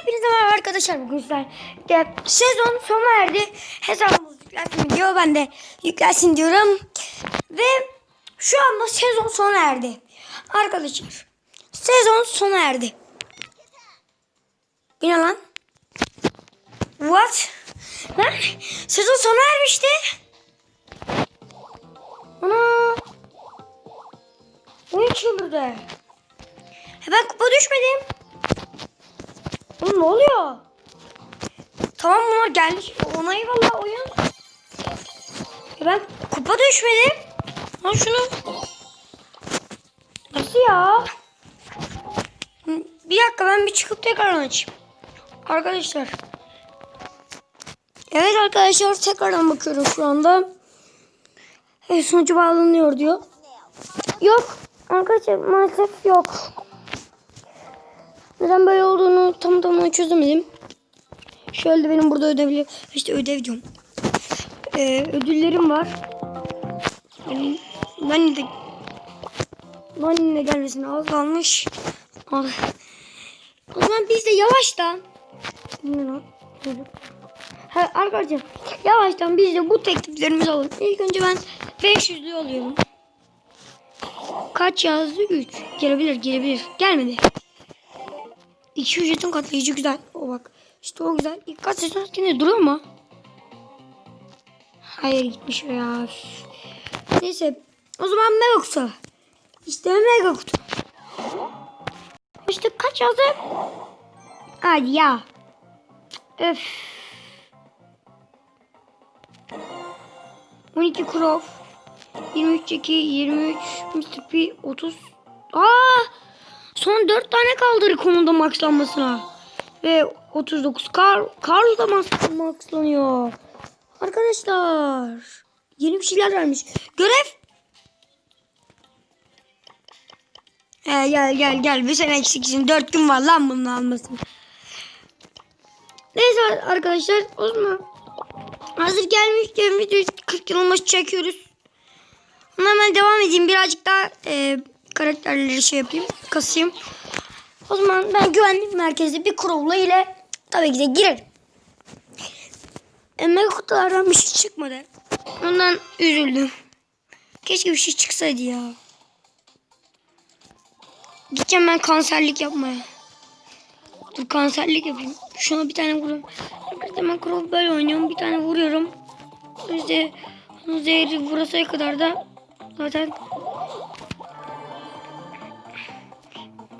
Hepinize merhaba arkadaşlar. Bugün sizler sezon sona erdi. Hesabımız yüklensin diyor. Ben de yüklensin diyorum. Ve şu anda sezon sona erdi. Arkadaşlar sezon sona erdi. Bu ne lan? What? Lan sezon sona ermişti. Ana. Oyun çıldırdı. He ben kupa düşmedim. Oğlum ne oluyor? Tamam bunlar gelmiş. Ona eyvallah oyun. Ya ben kupa düşmedim. Lan şunu. Nasıl ya? Bir dakika ben bir çıkıp tekrar açayım. Arkadaşlar. Evet arkadaşlar tekrardan bakıyorum şu anda. Evet sonucu bağlanıyor diyor. Yok. Arkadaşlar maalesef yok. Neden böyle olduğunu tam tamına çözemedim. Şöyle benim burada ödevli işte ödev diyorum. Ee, ödüllerim var. Benim Nani de Nani'nin de gelmesine az kalmış. Al. O zaman biz de yavaştan. Ha, arkadaşlar yavaştan biz de bu tekliflerimizi alalım. İlk önce ben 500'lü alıyorum. Kaç yazdı? 3. Gelebilir gelebilir. Gelmedi. İki ücretin katlayıcı güzel. O bak. İşte o güzel. İlk kat sezon yine duruyor mu? Hayır gitmiş ya. Neyse. O zaman mega kutu. İşte mega kutu. İşte kaç yazdı? Hadi ya. Öf. 12 Crow. 23 Jackie, 23 Mr. P, 30. Aa! Son 4 tane kaldı konuda maxlanmasına. Ve 39 Karl, Karl da max- maxlanıyor. Arkadaşlar. Yeni bir şeyler vermiş. Görev. He, gel gel gel. Bir sene eksiksin. 4 gün var lan bunun almasın. Neyse arkadaşlar. O zaman hazır gelmişken videoyu 40 yılımız çekiyoruz. Hemen devam edeyim. Birazcık daha e, karakterleri şey yapayım. Kasayım. O zaman ben güvenlik merkezde bir kuruvla ile tabii ki de girerim. E, mega kutulardan bir şey çıkmadı. Ondan üzüldüm. Keşke bir şey çıksaydı ya. Gideceğim ben kanserlik yapmaya. Dur kanserlik yapayım. Şuna bir tane vuruyorum. Arkadaşlar ben kurov böyle oynuyorum. Bir tane vuruyorum. İşte zehri vurasaya kadar da zaten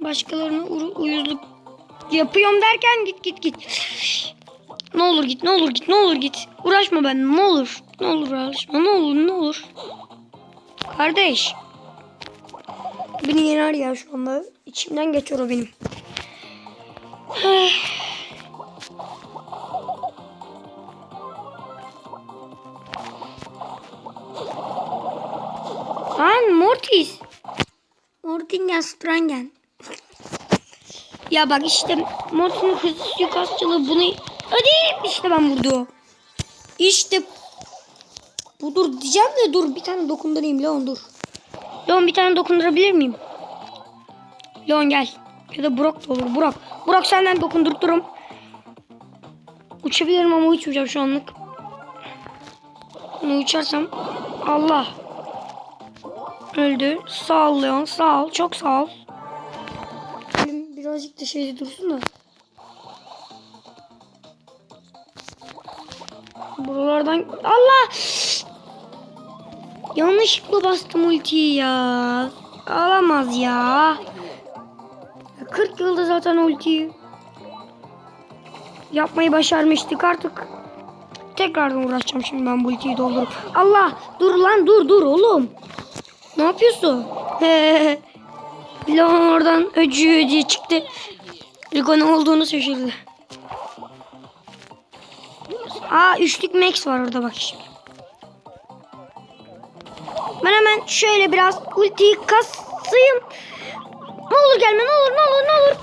başkalarına uyuzluk yapıyorum derken git git git. Ne olur git ne olur git ne olur git. Uğraşma ben ne olur. Ne olur uğraşma ne olur ne olur. Kardeş. Beni yener ya şu anda. İçimden geçiyor o benim. Lan Mortis. Mortingen Strangen. Ya bak işte Mortis'in hızlı suikastçılığı bunu... Hadi işte ben vurdu. İşte budur diyeceğim de dur bir tane dokundurayım Leon dur. Leon bir tane dokundurabilir miyim? Leon gel. Ya da Burak da olur Burak. Burak senden dokundurturum. Uçabilirim ama uçmayacağım şu anlık. Bunu uçarsam Allah. Öldü. Sağ ol Leon. Sağ ol. Çok sağ ol. Birazcık da şeyde dursun da. Buralardan... Allah! Yanlışlıkla bastım ultiyi ya. Alamaz ya. 40 yılda zaten ultiyi yapmayı başarmıştık artık. Tekrardan uğraşacağım şimdi ben bu ultiyi doldurup. Allah! Dur lan dur dur oğlum. Ne yapıyorsun? Leon oradan öcüğü diye çıktı. Rico ne olduğunu şaşırdı. Aa üçlük Max var orada bak şimdi. Ben hemen şöyle biraz ultiyi kasayım. Ne olur gelme ne olur ne olur ne olur.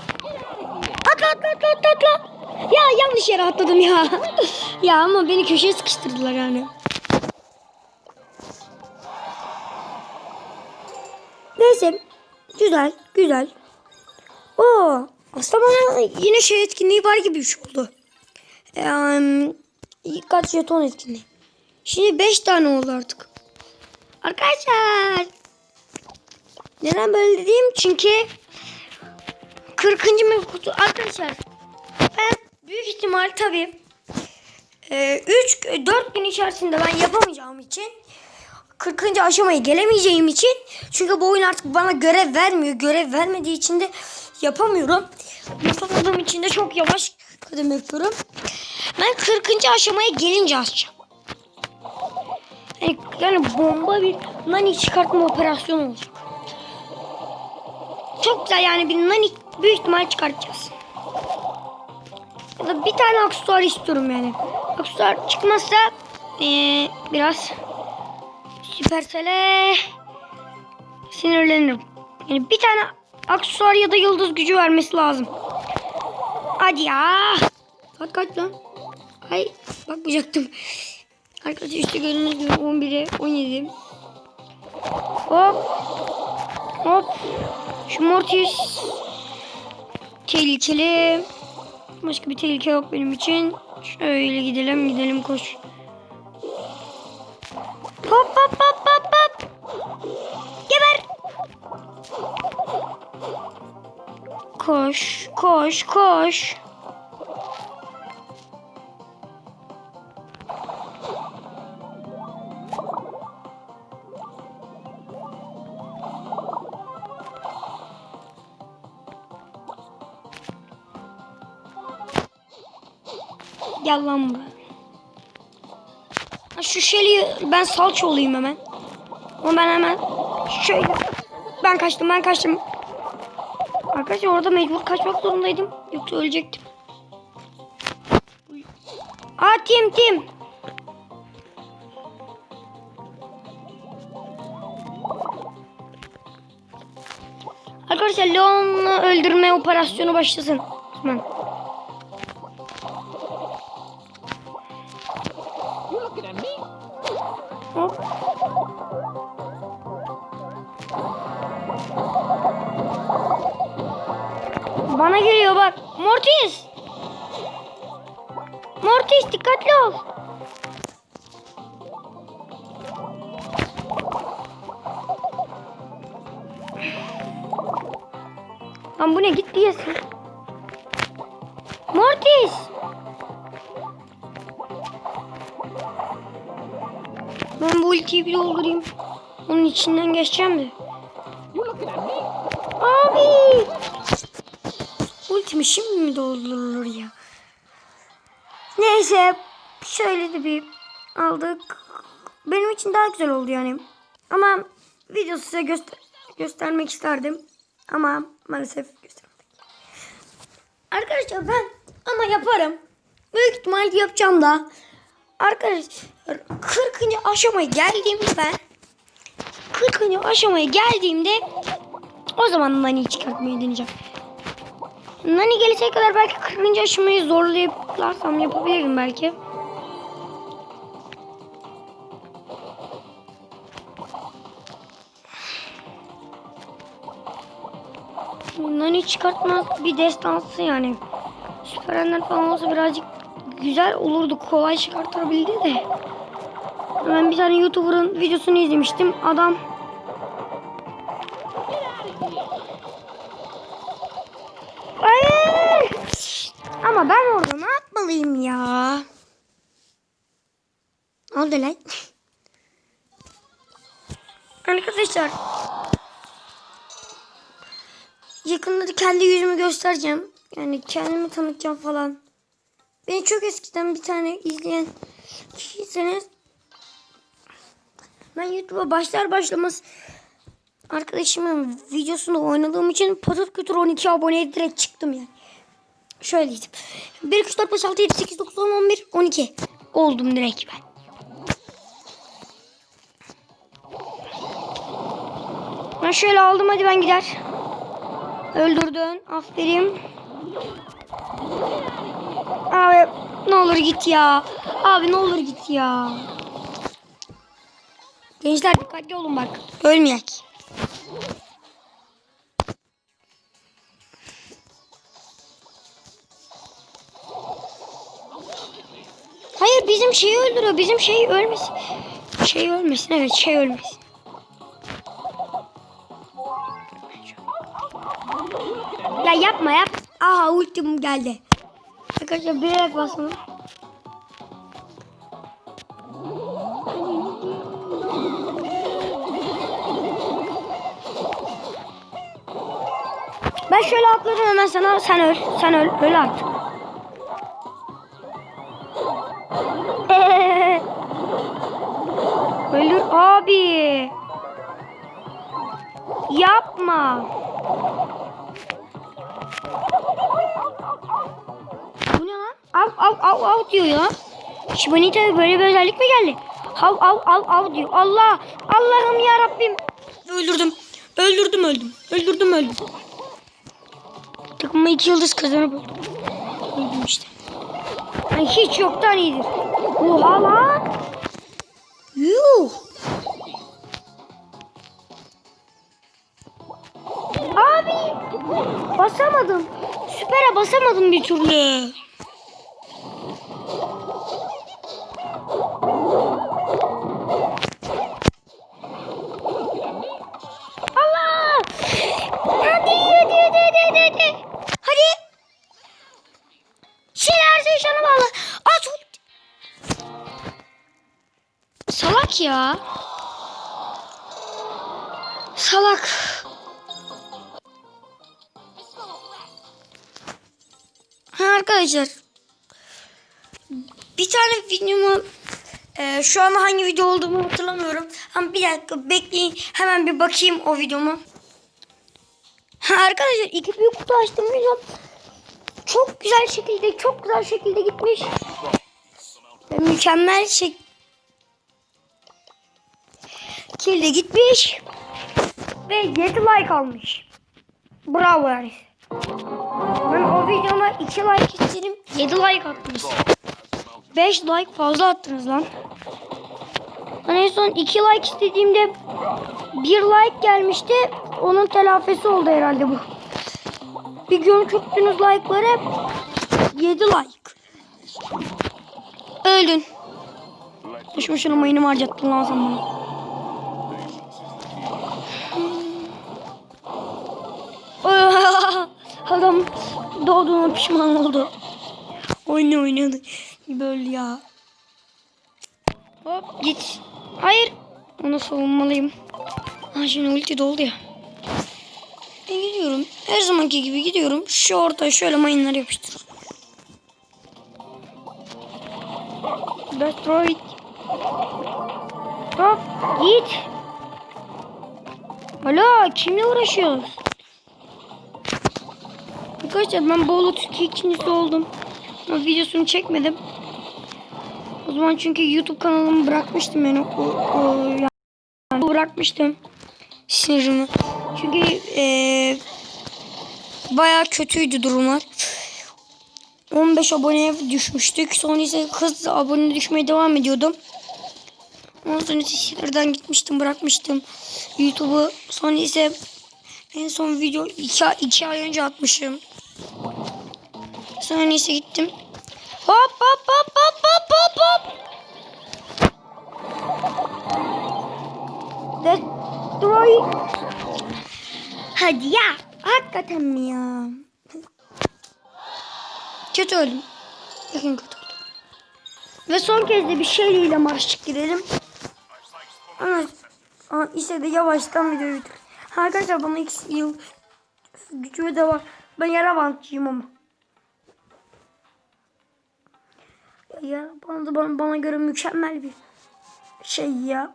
Atla atla atla atla atla. Ya yanlış yere atladım ya. ya ama beni köşeye sıkıştırdılar yani. Neyse. Güzel. Güzel. Oo. Aslında bana yine şey etkinliği var gibi bir şey oldu. Eee kaç jeton etkinliği. Şimdi 5 tane oldu artık. Arkadaşlar. Neden böyle dediğim? Çünkü 40. mega kutu. Arkadaşlar ben büyük ihtimal tabii 3 4 gün içerisinde ben yapamayacağım için 40. aşamaya gelemeyeceğim için çünkü bu oyun artık bana görev vermiyor. Görev vermediği için de yapamıyorum. Yapamadığım için de çok yavaş kadem yapıyorum. Ben 40. aşamaya gelince açacağım. Yani, yani bomba bir nani çıkartma operasyonu olacak. Çok güzel yani bir nani büyük ihtimal çıkartacağız. Ya da bir tane aksesuar istiyorum yani. Aksesuar çıkmazsa ee, biraz Süpersel'e sinirlenirim. Yani bir tane aksesuar ya da yıldız gücü vermesi lazım. Hadi ya. Saat kaç lan? Ay bakmayacaktım. Arkadaşlar işte gördüğünüz gibi 11'e 17. Hop. Hop. Şu Mortis tehlikeli. Başka bir tehlike yok benim için. Şöyle gidelim gidelim koş. Hop hop hop hop hop. Geber. Koş koş koş. Gel lan buraya. Ha, Şu Shelly'i ben salça olayım hemen. Ama ben hemen şöyle. Ben kaçtım ben kaçtım. Arkadaşlar orada mecbur kaçmak zorundaydım. Yoksa ölecektim. Aa Tim Tim. Arkadaşlar Leon'u öldürme operasyonu başlasın. Hemen. Hop. Bana geliyor bak. Mortis. Mortis dikkatli ol. Lan bu ne git diyesin. Ben bu ultiyi bir doldurayım. Onun içinden geçeceğim de. Abi. Ultimi şimdi mi doldurulur ya? Neyse. Şöyle de bir aldık. Benim için daha güzel oldu yani. Ama videosu size göster göstermek isterdim. Ama maalesef gösteremedik. Arkadaşlar ben ama yaparım. Büyük ihtimal yapacağım da. Arkadaşlar 40. aşamaya geldiğimde ben 40. aşamaya geldiğimde o zaman Nani'yi çıkartmayı deneyeceğim. Nani gelecek kadar belki 40. aşamayı zorlayarsam yapabilirim belki. Nani çıkartmak bir destansı yani. Süperenler falan olsa birazcık güzel olurdu. Kolay çıkartabildi de. Ben bir tane YouTuber'ın videosunu izlemiştim. Adam Ay! Ama ben orada ne yapmalıyım ya? Ne oldu lan? Arkadaşlar. Yakında da kendi yüzümü göstereceğim. Yani kendimi tanıtacağım falan. Beni çok eskiden bir tane izleyen kişiyseniz ben YouTube'a başlar başlamaz arkadaşımın videosunda oynadığım için Patat Kültür 12 aboneye direkt çıktım yani. Şöyleydim. 1, 2, 3, 4, 5, 6, 7, 8, 9, 10, 11, 12 oldum direkt ben. Ben şöyle aldım hadi ben gider. Öldürdün. Aferin. Abi ne olur git ya. Abi ne olur git ya. Gençler dikkatli olun bak. Ölmeyek. Hayır bizim şeyi öldürüyor. Bizim şey ölmesin. Şey ölmesin evet şey ölmesin. Ya yapma yap. Aha ultim geldi. Arkadaşlar bilerek basmadım. Ben şöyle atlarım hemen sana. Sen öl. Sen öl. Öl artık. Öldür abi. Yapma. Av av av av diyor ya. Şibanita böyle bir özellik mi geldi? Hav av av av diyor. Allah Allah'ım ya Rabbim. Öldürdüm. Öldürdüm öldüm. Öldürdüm öldüm. Takımıma iki yıldız kazanıp öldüm. Öldüm işte. Yani hiç yoktan iyidir. Oha lan. Yuh. Abi. Basamadım. Süper'e basamadım bir türlü. Ya. Salak. Ha arkadaşlar. Bir tane videomu e, şu an hangi video olduğumu hatırlamıyorum. Ama bir dakika bekleyin. Hemen bir bakayım o videomu. Ha arkadaşlar iki büyük kutu açtım videom. Çok güzel şekilde çok güzel şekilde gitmiş. Mükemmel şekilde gitmiş. Ve 7 like almış. Bravo yani. Ben o videoma 2 like istedim. 7 like attınız. 5 like fazla attınız lan. Ben en son 2 like istediğimde 1 like gelmişti. Onun telafisi oldu herhalde bu. Bir gün çöktünüz like'ları 7 like. Öldün. Boşu şunu mayınımı harcattın lan sen bana. Adam doğduğuna pişman oldu. Oyunu oynadı. Böyle ya. Hop git. Hayır. Onu savunmalıyım. Ha şimdi ulti doldu ya. Ben gidiyorum. Her zamanki gibi gidiyorum. Şu ortaya şöyle mayınlar yapıştır. Destroy. Hop git. Alo kimle uğraşıyoruz? Arkadaşlar ben Bolu Türkiye ikincisi oldum. Ama videosunu çekmedim. O zaman çünkü YouTube kanalımı bırakmıştım ben. O, o, yani bırakmıştım sinirimi. Çünkü eee baya kötüydü durumlar. 15 aboneye düşmüştük. Sonra ise hızla abone düşmeye devam ediyordum. Ondan sonra sinirden gitmiştim bırakmıştım YouTube'u. Sonra ise en son video 2 iki ay önce atmışım. Sonra neyse gittim. Hop hop hop hop hop hop hop. Destroy. Hadi ya. Hakikaten mi ya? Kötü öldüm. Yakın kötü öldüm. Ve son kez de bir şeyle marş girelim. Aa, işte de yavaştan videoyu bitir. Arkadaşlar bana X yıl gücü de var. Ben yara bantçıyım ama. Ya bana, bana, bana göre mükemmel bir şey ya.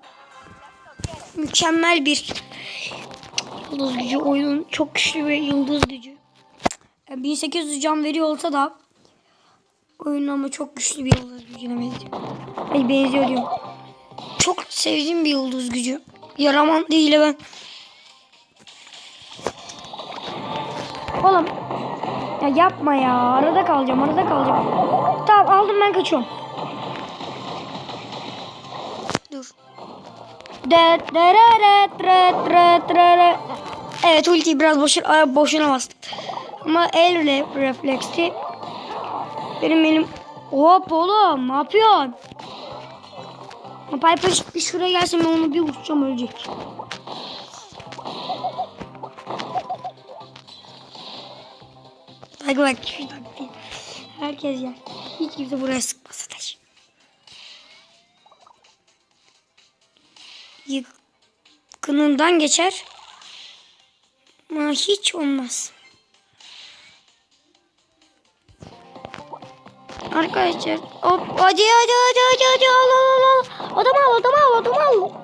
Mükemmel bir yıldız gücü oyunun çok güçlü bir yıldız gücü. Yani 1800 can veriyor olsa da oyun ama çok güçlü bir yıldız gücüne benziyor. Benziyor diyorum. Çok sevdiğim bir yıldız gücü. Yaraman değil ben. Oğlum. Ya yapma ya. Arada kalacağım. Arada kalacağım. Tamam aldım ben kaçıyorum. Dur. Evet ultiyi biraz boşuna, boşuna bastık. Ama el re, refleksi. Benim elim Hop oğlum ne yapıyorsun? Piper bir şuraya gelsin ben onu bir uçacağım ölecek. Bak bak şu taktiği. Herkes yer. Hiç kimse buraya sıkmasa taş. Yakınından geçer. Ama hiç olmaz. Arkadaşlar hop hadi hadi hadi hadi hadi al al al al. Adam al adam al adam al.